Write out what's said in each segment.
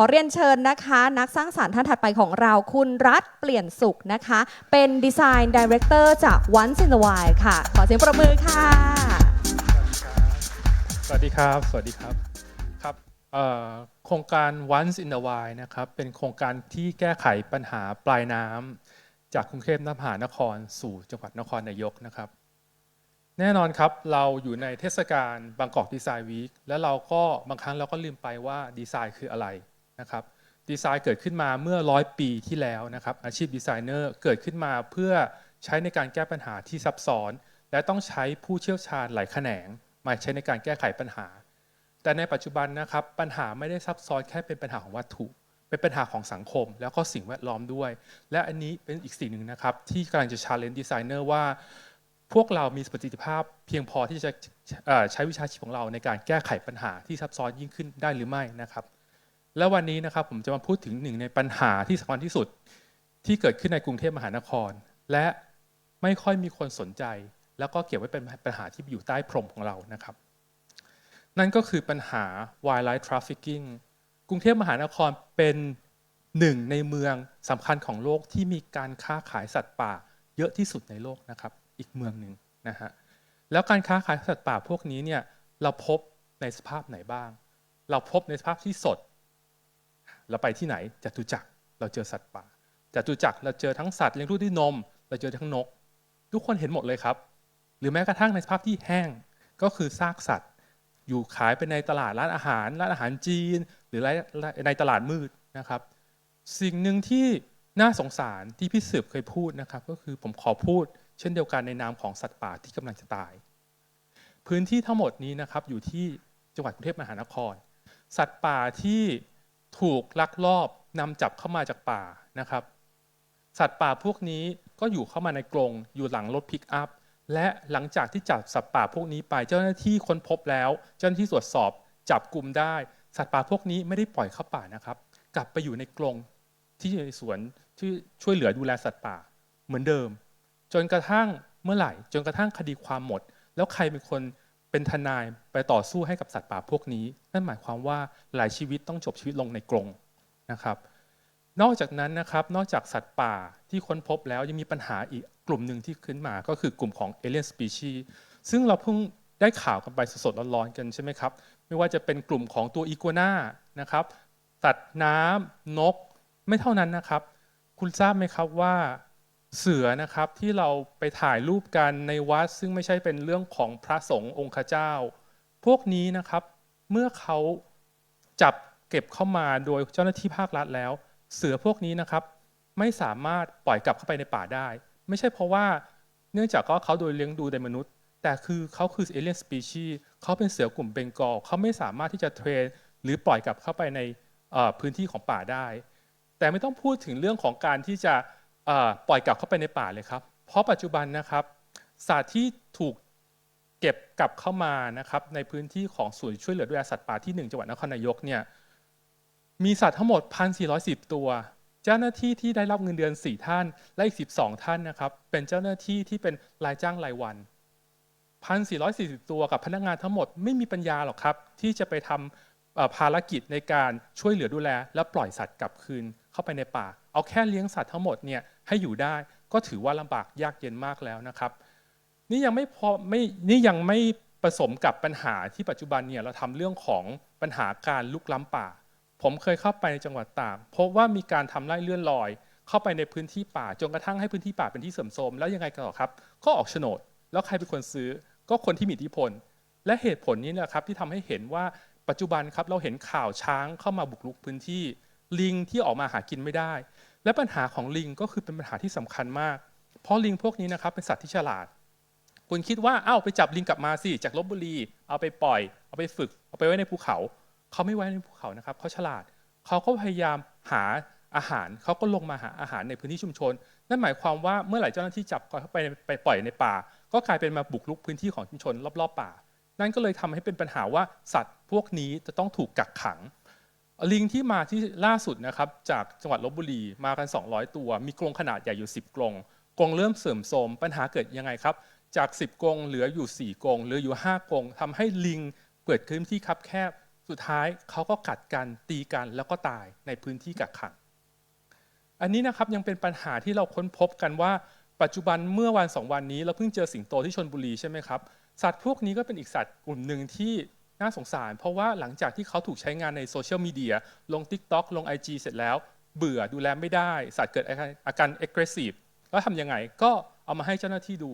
ขอเรียนเชิญนะคะ นักสร้างสารรค์ท่านถัดไปของเราคุณรัฐเปลี่ยนสุขนะคะ เป็นดีไซน์ดีเรคเตอร์จาก Once in a While ค่ะ ขอเสียงประมือค่ะ สวัสดีครับ สวัสดีครับ ครับโครงการ Once in a While นะครับ เป็นโครงการที่แก้ไขปัญหาปลายน้ำจากกรุงเทพมหานครสู่จังหวัดนครนายกนะครับ แน่นอนครับ เราอยู่ในเทศกาลบางกอกดีไซน์วีคแล้วเราก็บางครั้งเราก็ลืมไปว่าดีไซน์คืออะไร นะครับดีไซน์เกิดขึ้นมาเมื่อร้อยปีที่แล้วนะครับอาชีพดีไซเนอร์เกิดขึ้นมาเพื่อใช้ในการแก้ปัญหาที่ซับซ้อน และต้องใช้ผู้เชี่ยวชาญหลายแขนง มาใช้ในการแก้ไขปัญหา แต่ในปัจจุบันนะครับปัญหาไม่ได้ซับซ้อนแค่เป็นปัญหาของวัตถุ เป็นปัญหาของสังคม แล้วก็สิ่งแวดล้อมด้วย และอันนี้เป็นอีกสิ่งหนึ่งนะครับที่กำลังจะชาเลนจ์ดีไซเนอร์ว่าพวกเรามีประสิทธิภาพเพียงพอที่จะใช้วิชาชีพของเราในการแก้ไขปัญหาที่ซับซ้อนยิ่งขึ้นได้หรือไม่นะครับ และวันนี้นะครับผมจะมาพูดถึงหนึ่งในปัญหาที่สำคัญที่สุด ที่เกิดขึ้นในกรุงเทพมหานคร และไม่ค่อยมีคนสนใจ แล้วก็เก็บไว้เป็นปัญหาที่อยู่ใต้พรมของเรานะครับ นั่นก็คือปัญหา wildlife trafficking กรุงเทพมหานครเป็นหนึ่งในเมืองสำคัญของโลกที่มีการค้าขายสัตว์ป่า เยอะที่สุดในโลกนะครับ อีกเมืองหนึ่งนะฮะแล้วการค้าขายสัตว์ป่าพวกนี้เนี่ยเราพบในสภาพไหนบ้าง เราพบในสภาพที่สด เราไปที่ไหนจตุจักรเราเจอสัตว์ป่าจตุจักรเราเจอทั้งสัตว์เลี้ยงลูกด้วยนม เราเจอทั้งนก ทุกคนเห็นหมดเลยครับ หรือแม้กระทั่งในสภาพที่แห้งก็คือซากสัตว์ อยู่ขายไปในตลาดร้านอาหารร้านอาหารจีน หรือในตลาดมืดนะครับ สิ่งหนึ่งที่น่าสงสารที่พี่สืบเคยพูดนะครับ ก็คือผมขอพูด เช่นเดียวกันในนามของสัตว์ป่าที่กำลังจะตาย พื้นที่ทั้งหมดนี้นะครับอยู่ที่จังหวัดกรุงเทพมหานคร สัตว์ป่าที่ ถูกลักลอบนำจับเข้ามาจากป่านะครับ สัตว์ป่าพวกนี้ก็อยู่เข้ามาในกรงอยู่หลังรถพิกอัพและหลังจากที่จับสัตว์ป่าพวกนี้ไปเจ้าหน้าที่ค้นพบแล้ว เจ้าหน้าที่ตรวจสอบจับกลุ่มได้ สัตว์ป่าพวกนี้ไม่ได้ปล่อยเข้าป่านะครับ กลับไปอยู่ในกรงที่อยู่ในสวนที่ช่วยเหลือดูแลสัตว์ป่าเหมือนเดิม จนกระทั่งเมื่อไหร่ จนกระทั่งคดีความหมด แล้วใครเป็นคน เป็นทนายไปต่อสู้ให้กับสัตว์ป่าพวกนี้ นั่นหมายความว่าหลายชีวิตต้องจบชีวิตลงในกรงนะครับ นอกจากนั้นนะครับนอกจากสัตว์ป่าที่ค้นพบแล้วยังมีปัญหาอีกกลุ่มหนึ่งที่ขึ้นมาก็คือกลุ่มของ alien species ซึ่งเราเพิ่งได้ข่าวกันไปสดๆร้อนๆกันใช่ไหมครับ ไม่ว่าจะเป็นกลุ่มของตัวอีกัวน่านะครับสัตว์น้ำนก ไม่เท่านั้นนะครับ คุณทราบไหมครับว่า เสือนะครับที่เราไปถ่ายรูปกันในวัด ซึ่งไม่ใช่เป็นเรื่องของพระสงฆ์องค์ข้าเจ้า พวกนี้นะครับเมื่อเขาจับเก็บเข้ามาโดยเจ้าหน้าที่ภาครัฐแล้ว เสือพวกนี้นะครับ ไม่สามารถปล่อยกลับเข้าไปในป่าได้ ไม่ใช่เพราะว่าเนื่องจากก็เขาโดยเลี้ยงดูโดยมนุษย์ แต่คือเขาคือเอเลียนสปีชีส์เขาเป็นเสือกลุ่มเบงกอลเขาไม่สามารถที่จะเทรนหรือปล่อยกลับเข้าไปในพื้นที่ของป่าได้ แต่ไม่ต้องพูดถึงเรื่องของการที่จะ ปล่อยกลับเข้าไปในป่าเลยครับ เพราะปัจจุบันนะครับสัตว์ที่ถูกเก็บกลับเข้ามานะครับในพื้นที่ของศูนย์ช่วยเหลือดูแลสัตว์ป่าที่ 1 จังหวัดนครนายกเนี่ยมีสัตว์ทั้งหมด 1,410 ตัว เจ้าหน้าที่ที่ได้รับเงินเดือน 4 ท่าน และอีก 12 ท่านนะครับเป็นเจ้าหน้าที่ที่เป็นรายจ้างรายวัน 1,440 ตัวกับพนักงานทั้งหมดไม่มีปัญญาหรอกครับ ที่จะไปทำภารกิจในการช่วยเหลือดูแล และปล่อยสัตว์กลับคืนเข้าไปในป่า เอาแค่เลี้ยงสัตว์ทั้งหมดเนี่ยให้อยู่ได้ก็ถือว่าลำบากยากเย็นมากแล้วนะครับ นี่ยังไม่พอไม่นี่ยังไม่ผสมกับปัญหาที่ปัจจุบันเนี่ยเราทำเรื่องของปัญหาการลุกล้ำป่า ผมเคยเข้าไปในจังหวัดตากพบว่ามีการทำไร่เลื่อนลอย เข้าไปในพื้นที่ป่าจนกระทั่งให้พื้นที่ป่าเป็นที่เสื่อมโทรมแล้วยังไงกันต่อครับ ก็ออกโฉนด แล้วใครเป็นคนซื้อ ก็คนที่มีอิทธิพล และเหตุผลนี้แหละครับที่ทำให้เห็นว่าปัจจุบันครับเราเห็นข่าวช้างเข้ามาบุกรุกพื้นที่ ลิงที่ออกมาหากินไม่ได้ และปัญหาของลิงก็คือเป็นปัญหาที่สำคัญมาก เพราะลิงพวกนี้นะครับเป็นสัตว์ที่ฉลาด คุณคิดว่าเอ้าไปจับลิงกลับมาสิจากลบบุรี เอาไปปล่อย เอาไปฝึก เอาไปไว้ในภูเขา เขาไม่ไว้ในภูเขานะครับเขาฉลาด เขาก็พยายามหาอาหาร เขาก็ลงมาหาอาหารในพื้นที่ชุมชน นั่นหมายความว่าเมื่อไหร่เจ้าหน้าที่จับเขาไปไปปล่อยในป่า ก็กลายเป็นมาบุกรุกพื้นที่ของชุมชนรอบๆป่า นั่นก็เลยทำให้เป็นปัญหาว่าสัตว์พวกนี้จะต้องถูกกักขัง ลิงที่มาที่ล่าสุดนะครับจากจังหวัดลบบุรีมากัน 200 ตัว มีกรงขนาดใหญ่อยู่ 10 กรงกรงเริ่มเสื่อมโทรมปัญหาเกิดยังไงครับ จาก 10 กรงเหลืออยู่ 4 กรงเหลืออยู่ 5 กรงทำให้ลิงเปิดพื้นที่คับแคบ สุดท้ายเขาก็กัดกันตีกันแล้วก็ตายในพื้นที่กักขัง อันนี้นะครับยังเป็นปัญหาที่เราค้นพบกันว่า ปัจจุบันเมื่อวันสองวันนี้เราเพิ่งเจอสิงโตที่ชนบุรีใช่ไหมครับสัตว์พวกนี้ก็เป็นอีกสัตว์กลุ่มหนึ่งที่ น่าสงสาร เพราะว่าหลังจากที่เขาถูกใช้งานในโซเชียลมีเดียลง TikTok ลง IG เสร็จแล้ว เบื่อดูแลไม่ได้ สัตว์เกิดอาการอาการ aggressive แล้วทำยังไงก็เอามาให้เจ้าหน้าที่ดู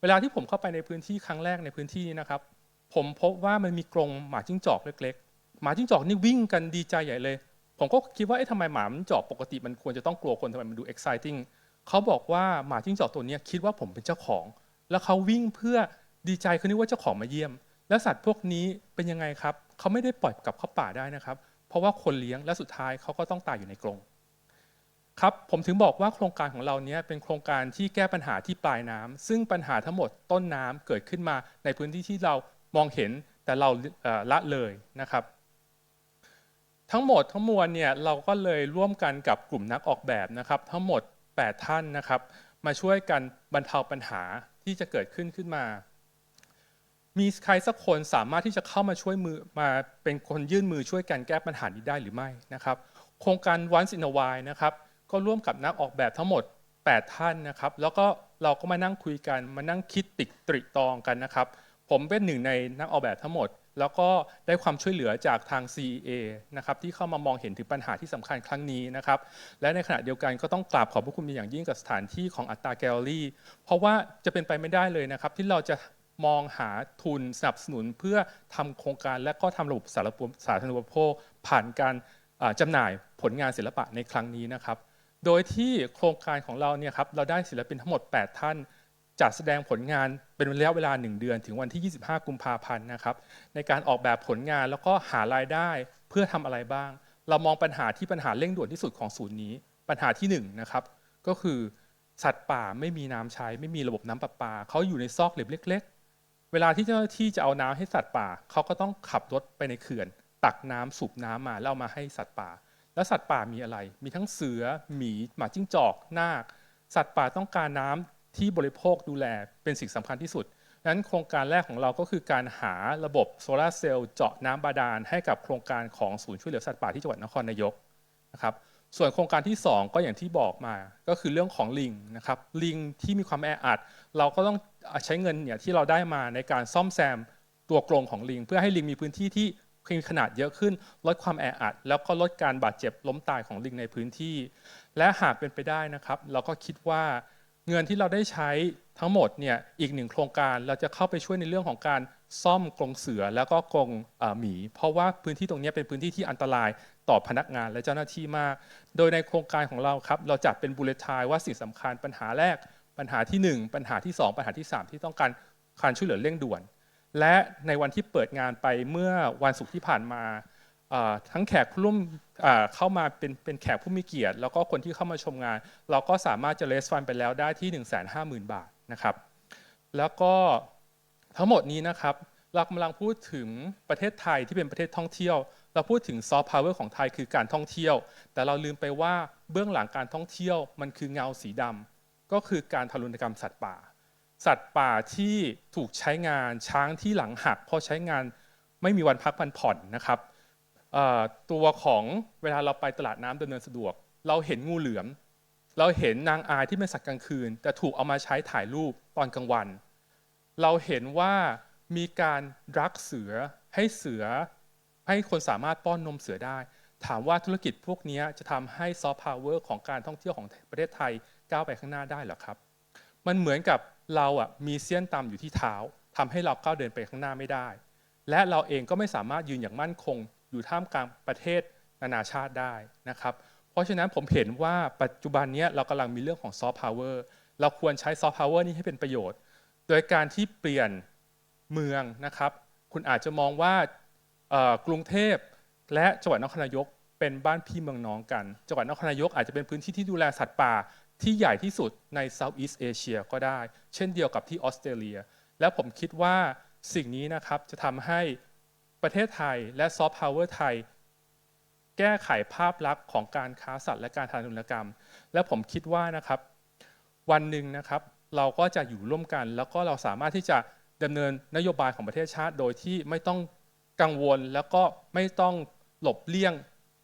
เวลาที่ผมเข้าไปในพื้นที่ครั้งแรกในพื้นที่นี้นะครับ ผมพบว่ามันมีกรงหมาจิ้งจอกเล็กๆ หมาจิ้งจอกนี่วิ่งกันดีใจใหญ่เลย ผมก็คิดว่าเอ๊ะทำไมหมาจิ้งจอกปกติมันควรจะต้องกลัวคนทำไมมันดู exciting เขาบอกว่าหมาจิ้งจอกตัวนี้คิดว่าผมเป็นเจ้าของ แล้วเขาวิ่งเพื่อดีใจคือนึกว่าเจ้าของมาเยี่ยม แล้วสัตว์พวกนี้เป็นยังไงครับเขาไม่ได้ปล่อยกลับเข้าป่าได้นะครับ เพราะว่าคนเลี้ยงและสุดท้ายเขาก็ต้องตายอยู่ในกรงครับผมถึงบอกว่าโครงการของเราเนี้ยเป็นโครงการที่แก้ปัญหาที่ปลายน้ำซึ่งปัญหาทั้งหมดต้นน้ำเกิดขึ้นมาในพื้นที่ที่เรามองเห็นแต่เราละเลยนะครับ ทั้งหมดทั้งมวลเนี่ยเราก็เลยร่วมกันกับกลุ่มนักออกแบบนะครับ ทั้งหมด 8 ท่านนะครับ มาช่วยกันบรรเทาปัญหาที่จะเกิดขึ้นขึ้นมา มีใครสักคนสามารถที่จะเข้ามาช่วยมือมาเป็นคนยื่นมือช่วยกันแก้ปัญหานี้ได้หรือไม่นะครับ โครงการ Once in a while นะครับก็ร่วมกับนักออกแบบทั้งหมด 8 ท่านนะครับ แล้วก็เราก็มานั่งคุยกันมานั่งคิดติกตริตรองกันนะครับ ผมเป็นหนึ่งในนักออกแบบทั้งหมด แล้วก็ได้ความช่วยเหลือจากทาง CEA นะครับที่เข้ามามองเห็นถึงปัญหาที่สำคัญครั้งนี้นะครับ และในขณะเดียวกันก็ต้องกราบขอบพระคุณเป็นอย่างยิ่งกับสถานที่ของอัตตาแกลเลอรี่ เพราะว่าจะเป็นไปไม่ได้เลยนะครับที่เราจะ มองหาทุนสนับสนุนเพื่อทำโครงการและก็ทำระบบสารปสาธารณูปโภคผ่านการอ่าจำหน่ายผลงานศิลปะในครั้งนี้นะครับ โดยที่โครงการของเราเนี่ยครับเราได้ศิลปินทั้งหมด 8 ท่านจัดแสดงผลงานเป็นระยะเวลา 1 เดือน ถึงวันที่ 25 กุมภาพันธ์นะครับ ในการออกแบบผลงานแล้วก็หารายได้เพื่อทำอะไรบ้าง เรามองปัญหาที่ปัญหาเร่งด่วนที่สุดของศูนย์นี้ ปัญหาที่1นนะครับก็คือสัตว์ป่าไม่มีน้ำใช้ ไม่มีระบบน้ำประปา เขาอยู่ในซอกหลืบเล็ก เวลาที่เจ้าหน้าที่จะเอาน้ำให้สัตว์ป่าเขาก็ต้องขับรถไปในเขื่อน ตักน้ำสูบน้ำมาแล้วเอามาให้สัตว์ป่า แล้วสัตว์ป่ามีอะไร มีทั้งเสือ หมี หมาจิ้งจอก นาค สัตว์ป่าต้องการน้ำที่บริโภคดูแลเป็นสิ่งสำคัญที่สุดดังนั้นโครงการแรกของเราก็คือการหาระบบโซลาร์เซลล์เจาะน้ำบาดาลให้กับโครงการของศูนย์ช่วยเหลือสัตว์ป่าที่จังหวัดนครนายกนะครับส่วนโครงการที่ 2 ก็อย่างที่บอกมา ก็คือเรื่องของลิงนะครับลิงที่มีความแออัด เราก็ต้อง ใช้เงินเนี่ยที่เราได้มาในการซ่อมแซมตัวกรงของลิง เพื่อให้ลิงมีพื้นที่ที่มีขนาดเยอะขึ้น ลดความแออัด แล้วก็ลดการบาดเจ็บล้มตายของลิงในพื้นที่ และหากเป็นไปได้นะครับ เราก็คิดว่าเงินที่เราได้ใช้ทั้งหมดเนี่ยอีกหนึ่งโครงการเราจะเข้าไปช่วยในเรื่องของการซ่อมกรงเสือแล้วก็กรงหมี เพราะว่าพื้นที่ตรงนี้เป็นพื้นที่ที่อันตรายต่อพนักงานและเจ้าหน้าที่มาก โดยในโครงการของเราครับเราจัดเป็นบูเลตายว่าสิ่งสำคัญปัญหาแรก ปัญหาที่ 1 ปัญหาที่ 2 ปัญหาที่ 3 ที่ต้องการการช่วยเหลือเร่งด่วน และในวันที่เปิดงานไปเมื่อวันศุกร์ที่ผ่านมาทั้งแขกผู้ร่วมเอ่อเข้ามาเป็นเป็นแขกผู้มีเกียรติ แล้วก็คนที่เข้ามาชมงาน เราก็สามารถจะเลสฟันไปแล้วได้ที่ 1 5 0 0 0 0 บาทนะครับ แล้วก็ทั้งหมดนี้นะครับ เรากำลังพูดถึงประเทศไทยที่เป็นประเทศท่องเที่ยว เราพูดถึงซอฟต์พาวเวอร์ของไทยคือการท่องเที่ยว แต่เราลืมไปว่าเบื้องหลังการท่องเที่ยวมันคือเงาสีดำ ก็คือการทารุณกรรมสัตว์ป่า สัตว์ป่าที่ถูกใช้งานช้างที่หลังหักเพราะใช้งานไม่มีวันพักวันผ่อนนะครับตัวของเวลาเราไปตลาดน้ำดำเนินสะดวก เราเห็นงูเหลือม เราเห็นนางอายที่เป็นสัตว์กลางคืน แต่ถูกเอามาใช้ถ่ายรูปตอนกลางวัน เราเห็นว่ามีการรักเสือให้เสือ ให้คนสามารถป้อนนมเสือได้ ถามว่าธุรกิจพวกนี้จะทำให้ซอฟต์พาวเวอร์ของการท่องเที่ยวของประเทศไทย ก้าวไปข้างหน้าได้หรอครับ มันเหมือนกับเราอะมีเสี้ยนตำอยู่ที่เท้าทำให้เราก้าวเดินไปข้างหน้าไม่ได้ และเราเองก็ไม่สามารถยืนอย่างมั่นคง อยู่ท่ามกลางประเทศนานาชาติได้นะครับ เพราะฉะนั้นผมเห็นว่าปัจจุบันเนี้ยเรากำลังมีเรื่องของซอฟต์พาวเวอร์เราควรใช้ซอฟต์พาวเวอร์นี้ให้เป็นประโยชน์ โดยการที่เปลี่ยนเมืองนะครับ คุณอาจจะมองว่ากรุงเทพและจังหวัดนครนายกเป็นบ้านพี่เมืองน้องกัน จังหวัดนครนายกอาจจะเป็นพื้นที่ที่ดูแลสัตว์ป่า ที่ใหญ่ที่สุดใน Southeast Asia ก็ได้ เช่นเดียวกับที่ออสเตรเลีย และผมคิดว่าสิ่งนี้นะครับจะทำให้ประเทศไทยและซอฟต์พาวเวอร์ไทย แก้ไขภาพลักษณ์ของการค้าสัตว์และการทารุณกรรม และผมคิดว่านะครับ วันหนึ่งนะครับ เราก็จะอยู่ร่วมกัน แล้วก็เราสามารถที่จะดำเนินนโยบายของประเทศชาติ โดยที่ไม่ต้องกังวลแล้วก็ไม่ต้องหลบเลี่ยง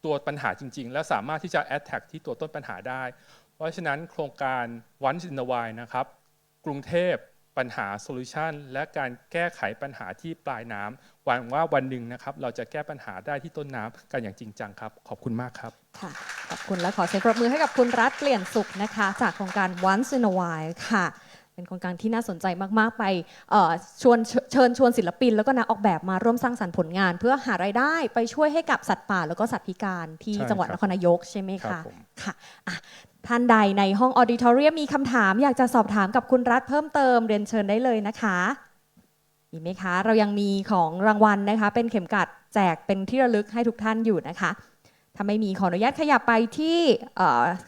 ตัวปัญหาจริง ๆ และสามารถที่จะ attack ที่ตัวต้นปัญหาได้ เพราะฉะนั้นโครงการ Once in a While นะครับ กรุงเทพปัญหาโซลูชันและการแก้ไขปัญหาที่ปลายน้ำหวังว่าวันหนึ่งนะครับ เราจะแก้ปัญหาได้ที่ต้นน้ำกันอย่างจริงจังครับ ขอบคุณมากครับค่ะขอบคุณและขอเสียงปรบมือให้กับคุณรัฐเปลี่ยนสุขนะคะ จากโครงการ Once in a While ค่ะเป็นโครงการที่น่าสนใจมาก ๆ ไปเอ่อชวนเชิญชวนศิลปิน แล้วก็นักออกแบบมาร่วมสร้างสรรค์ผลงาน เพื่อหารายได้ไปช่วยให้กับสัตว์ป่าแล้วก็สัตว์พิการที่ใช่จังหวัดครันบครนายกใช่ไหมครัคะบผมค่ะอะ ท่านใดในห้องออดิทอเรียมมีคำถามอยากจะสอบถามกับคุณรัฐเพิ่มเติมเรียนเชิญได้เลยนะคะมีไหมคะ เรายังมีของรางวัลนะคะ เป็นเข็มกัดแจกเป็นที่ระลึกให้ทุกท่านอยู่นะคะ ถ้าไม่มีขออนุญาตขยับไปที่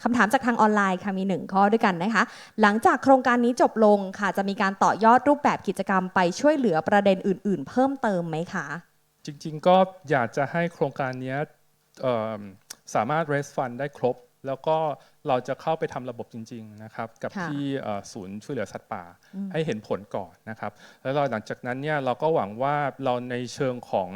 คำถามจากทางออนไลน์ค่ะมีหนึ่งข้อด้วยกันนะคะ หลังจากโครงการนี้จบลงค่ะ จะมีการต่อยอดรูปแบบกิจกรรมไปช่วยเหลือประเด็นอื่น ๆ เพิ่มเติมไหมคะ จริง ๆ ก็อยากจะให้โครงการนี้สามารถ raise fund ได้ครบ แล้วก็เราจะเข้าไปทำระบบจริง ๆ นะครับ กับค่ะที่เอ่อศูนย์ช่วยเหลือสัตว์ป่าอืมให้เห็นผลก่อนนะครับ แล้วเราหลังจากนั้นเนี่ยเราก็หวังว่าเราในเชิงของ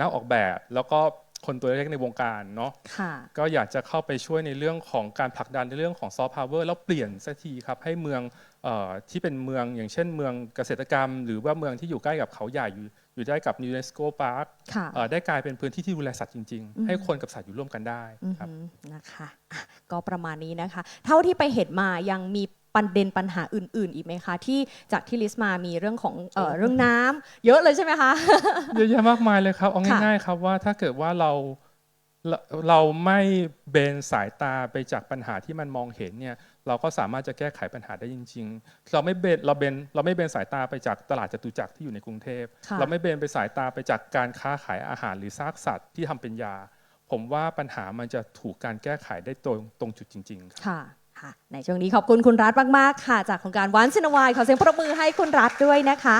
นักออกแบบ แล้วก็คนตัวเล็กในวงการเนาะค่ะก็อยากจะเข้าไปช่วยในเรื่องของการผลักดันในเรื่องของซอฟต์พาวเวอร์แล้วเปลี่ยนสักทีครับให้เมืองเออ ที่เป็นเมืองอย่างเช่นเมืองเกษตรกรรม หรือว่าเมืองที่อยู่ใกล้กับเขาใหญ่อยู่อยู่ได้กับยูเนสโกพาร์คค่ะได้กลายเป็นพื้นที่ที่ดูแลสัตว์จริงอืมๆให้คนกับสัตว์อยู่ร่วมกันได้อือครับหือนะคะอะก็ประมาณนี้นะคะ เท่าที่ไปเห็นมายังมีประเด็นปัญหาอื่น ๆ อีกไหมคะ ที่จากที่ลิสต์มามีเรื่องของเอ่อเรื่องน้ำเยอะเลยใช่ไหมคะ เยอะแยะมากมายเลยครับเอาค่ะง่ายๆครับว่าถ้าเกิดว่าเรา เราเราไม่เบนสายตาไปจากปัญหาที่มันมองเห็นเนี่ยเราก็สามารถจะแก้ไขปัญหาได้จริง ๆ เราไม่เบนเราเบนเราไม่เบนสายตาไปจากตลาดจตุจักรที่อยู่ในกรุงเทพค่ะเราไม่เบนไปสายตาไปจากการค้าขายอาหารหรือซากสัตว์ที่ทำเป็นยา ผมว่าปัญหามันจะถูกการแก้ไขได้ตรงตรงจุดจริง ๆครับค่ะค่ะในช่วงนี้ขอบคุณคุณรัฐมาก ๆ ค่ะ จากโครงการวันซินวายขอเสียงปรบมือให้คุณรัฐด้วยนะคะ